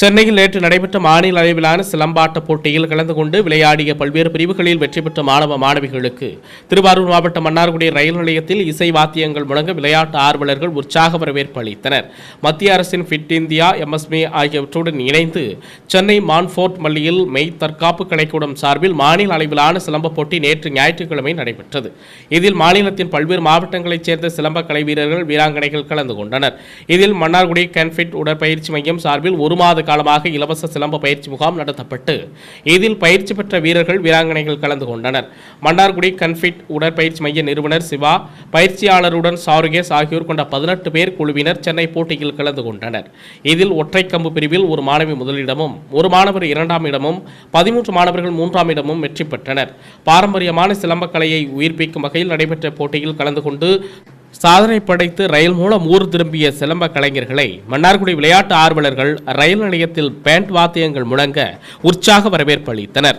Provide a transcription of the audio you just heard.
சென்னையில் நேற்று நடைபெற்ற மாநில அளவிலான சிலம்பாட்ட போட்டியில் கலந்து கொண்டு விளையாடிய பல்வேறு பிரிவுகளில் வெற்றி பெற்ற மாணவ மாணவிகளுக்கு. திருவாரூர் மாவட்டம் மன்னார்குடி ரயில் நிலையத்தில் இசை வாத்தியங்கள் முழங்க விளையாட்டு ஆர்வலர்கள் உற்சாக வரவேற்பு அளித்தனர். மத்திய அரசின் ஃபிட் இந்தியா எம்எஸ்மி ஆகியவற்றுடன் இணைந்து சென்னை மான்ஃபோர்ட் மல்லியில் மெய் தற்காப்பு கலைக்கூடம் சார்பில் மாநில அளவிலான சிலம்ப போட்டி நேற்று ஞாயிற்றுக்கிழமை நடைபெற்றது. இதில் மாநிலத்தின் பல்வேறு மாவட்டங்களைச் சேர்ந்த சிலம்ப கலை வீரர்கள் வீராங்கனைகள் கலந்து கொண்டனர். இதில் மன்னார்குடி கன்ஃபிட் உடற்பயிற்சி மையம் சார்பில் ஒரு மாத காலமாக இலவச சிலம்ப பயிற்சி முகாம் நடத்தப்பட்டு இதில் பயிற்சி பெற்ற வீரர்கள் வீராங்கனைகள் கலந்து கொண்டனர். மன்னார்குடி கன்ஃபிட் உடற்பயிற்சி மைய நிறுவனர் சிவா பயிற்சியாளருடன் சாருகேஸ் ஆகியோர் கொண்ட பதினெட்டு பேர் குழுவினர் சென்னை போட்டியில் கலந்து கொண்டனர். இதில் ஒற்றை கம்பு பிரிவில் ஒரு மாணவி முதலிடமும் ஒரு மாணவர் இரண்டாம் இடமும் பதிமூன்று மாணவர்கள் மூன்றாம் இடமும் வெற்றி பெற்றனர். பாரம்பரியமான சிலம்பக்கலையை உயிர்ப்பிக்கும் வகையில் நடைபெற்ற போட்டியில் கலந்து கொண்டு சாதனை படைத்து ரயில் மூலம் ஊர் திரும்பிய சிலம்ப கலைஞர்களை மன்னார்குடி விளையாட்டு ஆர்வலர்கள் ரயில் நிலையத்தில் பேண்ட் வாத்தியங்கள் முழங்க உற்சாக வரவேற்பு அளித்தனர்.